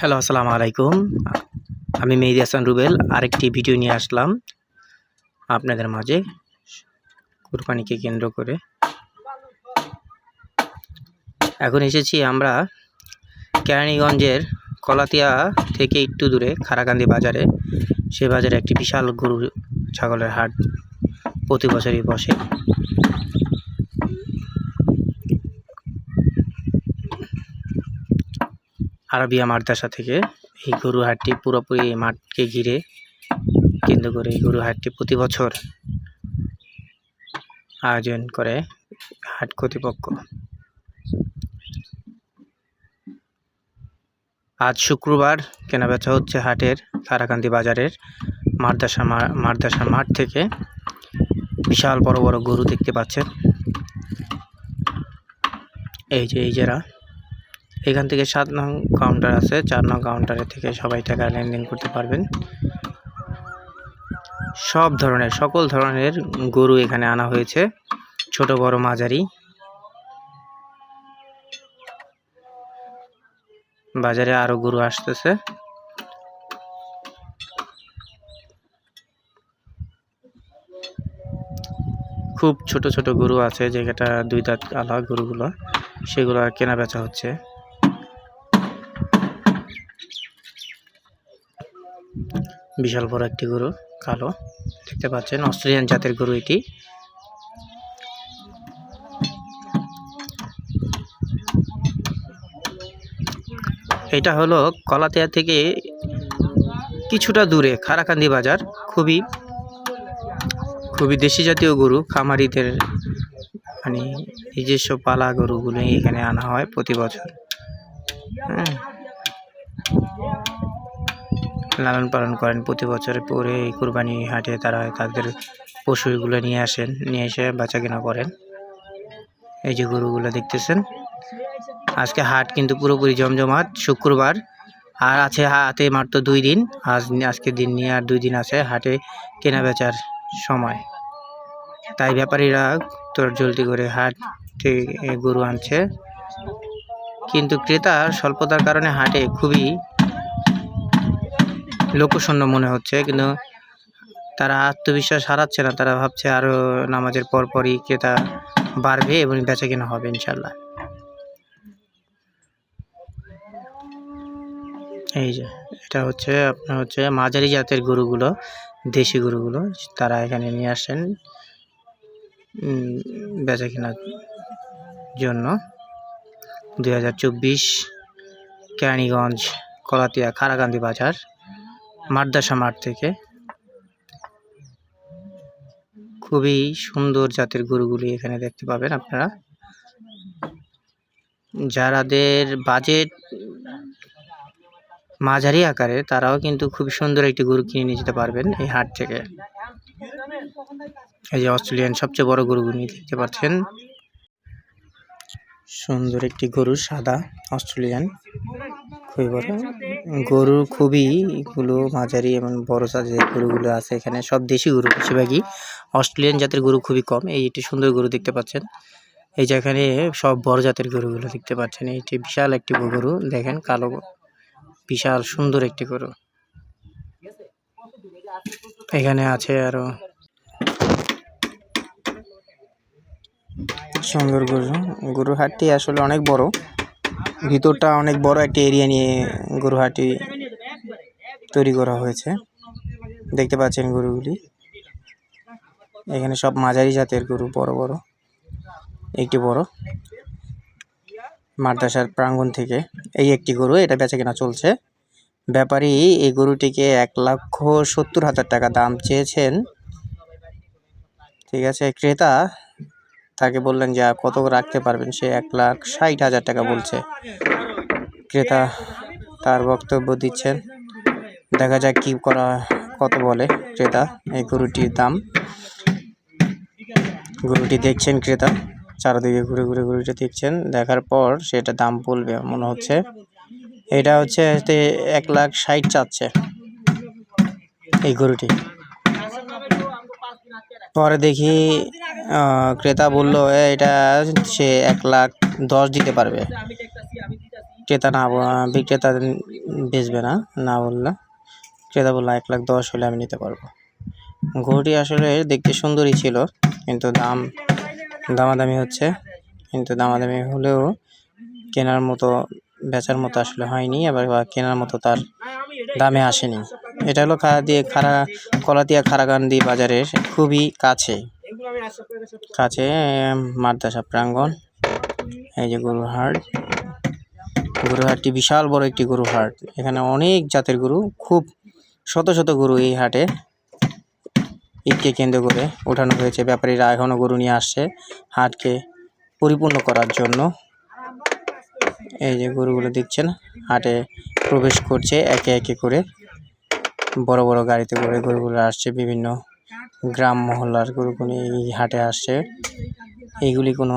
Hello, আসসালামু আলাইকুম। আমি মেহেদি হাসান রুবেল। আরেকটি ভিডিও নিয়ে আসলাম আপনাদের মাঝে কুরবানিকে কেন্দ্র করে। এখন এসেছি আমরা কেরানীগঞ্জের কলাতিয়া থেকে একটু দূরে খারাকান্দি বাজারে। সে বাজারে একটি বিশাল গরু, ছাগলের হাট প্রতি বছরই বসে। আরবিয়া মাদ্রাসা থেকে এই গরু হাটটি পুরোপুরি এই মাঠকে ঘিরে কেন্দ্র করে এই গরু হাটটি প্রতি বছর আয়োজন করে হাট কর্তৃপক্ষ। আজ শুক্রবার কেনাবেচা হচ্ছে হাটের কারাকান্দি বাজারের মাদ্রাসা মাদ্রাসা মাঠ থেকে বিশাল বড় বড় গরু দেখতে পাচ্ছেন। এই যে, এই যারা এখান থেকে সাত নং কাউন্টার আছে। চার নং কাউন্টারে থেকে সবাই টাকা লেনদেন করতে পারবেন। সব ধরনের, সকল ধরনের গরু এখানে আনা হয়েছে। ছোট, বড়, মাঝারি। বাজারে আরও গরু আসতেছে। খুব ছোট ছোট গরু আছে। যেটা দুই দাঁত আলা গরুগুলো। সেগুলো কেনা বেচা হচ্ছে। বিশাল বড় একটি গরু, কালো। দেখতে পাচ্ছেন, অস্ট্রেলিয়ান জাতের গরু এটি। এটা হলো কলাতেয়া থেকে কিছুটা দূরে খারাকান্দি বাজার। খুবই খুবই দেশি জাতীয় গরু, খামারিদের মানে নিজস্ব পালা গরুগুলো এখানে আনা হয় প্রতি বছর। হ্যাঁ। লালন পালন করেন। প্রতি বছর পরে এই কুরবানি হাটে তারা তাদের পশুগুলো নিয়ে আসেন, নিয়ে এসে বেচা কেনা করেন। এই যে গরুগুলো দেখতেছেন। আজকে হাট কিন্তু পুরোপুরি জমজমাট, শুক্রবার। আর আছে হাতে মাত্র দুই দিন। আজ আজকে দিন নিয়ে আর দুই দিন আছে হাটে কেনা বেচার সময়। তাই ব্যাপারীরা তোর জলদি করে হাট গরু আনছে। কিন্তু ক্রেতার স্বল্পতার কারণে হাটে খুবই লোকশূন্য মনে হচ্ছে, কিন্তু তারা আত্মবিশ্বাস হারাচ্ছে না। তারা ভাবছে আরও নামাজের পর পরই ক্রেতা বাড়বে এবং বেচা কেনা হবে ইনশাল্লাহ এই যে, এটা হচ্ছে, আপনার হচ্ছে মাঝারি জাতের গরুগুলো, দেশি গরুগুলো, তারা এখানে নিয়ে আসেন বেচা কেনার জন্য। দুই হাজার চব্বিশ, কেরানীগঞ্জ, কলাতিয়া খারাকান্দি বাজার। মাদ্রাসা মাঠ থেকে। খুবই সুন্দর জাতের গরুগুলি এখানে দেখতে পাবেন আপনারা। যারাদের বাজেট মাঝারি আকারে, তারাও কিন্তু খুব সুন্দর একটি গরু কিনে নিয়ে যেতে পারবেন এই হাট থেকে। এই যে অস্ট্রেলিয়ান সবচেয়ে বড় গরুগুলি দেখতে পাচ্ছেন। সুন্দর একটি গরু, সাদা, অস্ট্রেলিয়ান। খুবই বড়। গরু খুবই এগুলো মাঝারি এবং বড় সাইজের গরুগুলো আছে এখানে। সব দেশি গরু বেশিরভাগই। অস্ট্রেলিয়ান জাতের গরু খুবই কম। এই একটি সুন্দর গরু দেখতে পাচ্ছেন। এই যে এখানে সব বড় জাতের গরুগুলো দেখতে পাচ্ছেন। এইটি বিশাল একটি গরু, দেখেন কালো বিশাল সুন্দর একটি গরু। এখানে আছে আরও সুন্দর গরু। গরু হাটটি আসলে অনেক বড়। ভিতরটা অনেক বড় একটি এরিয়া নিয়ে গরুহাটি তৈরি করা হয়েছে। দেখতে পাচ্ছেন গরুগুলি। এখানে সব মাঝারি জাতের গরু, বড় বড়, একটি বড়। মাদ্রাসার প্রাঙ্গণ থেকে এই একটি গরু, এটা বেচা কেনা চলছে। ব্যাপারী, এই গরুটিকে এক লক্ষ সত্তর হাজার টাকা দাম চেয়েছেন। ঠিক আছে, ক্রেতা তাকে বললেন যে কত রাখতে পারবেন? সে এক লাখ ষাট হাজার টাকা বলছে। ক্রেতা তার বক্তব্য দিচ্ছেন, দেখা যাক কি করা, কত বলে ক্রেতা এই গরুটির দাম। গরুটি দেখছেন ক্রেতা, চারদিকে ঘুরে ঘুরে গরুটি দেখছেন, দেখার পর সেটা দাম বলবে মনে হচ্ছে। এটা হচ্ছে এক লাখ ষাট চাচ্ছে এই গরুটি। পরে দেখি ক্রেতা বলল এটা সে এক লাখ দশ দিতে পারবে। ক্রেতা না বিক্রেতা বেচবে না না বললে। ক্রেতা বলল, এক লাখ দশ হলে আমি নিতে পারব। গরুটি আসলে দেখতে সুন্দরই ছিল, কিন্তু দাম, দামাদামি হচ্ছে। কিন্তু দামাদামি হলেও কেনার মতো, বেচার মতো আসলে হয়নি, আবার কেনার মতো তার দামে আসেনি। এটা হলো খাড়া দিয়ে, খাড়া কলাতিয়া খাড়াকান্দি বাজারের খুবই কাছে। কাছে মাদ্রাসা প্রাঙ্গণ, এই যে গরুর হাট গরুর হাটটি বিশাল বড় একটি গরুর হাট এখানে অনেক জাতের গরু, খুব শত শত গরু এই হাটে ঈদকে কেন্দ্র করে ওঠানো হয়েছে। ব্যাপারীরা এখনও গরু নিয়ে আসছে হাটকে পরিপূর্ণ করার জন্য। এই যে গরুগুলো দেখছেন, হাটে প্রবেশ করছে, একে একে করে বড় বড় গাড়িতে করে গরুগুলো আসছে বিভিন্ন গ্রাম মহল্লার গরুগুলো হাটে আসছে এইগুলি কোনো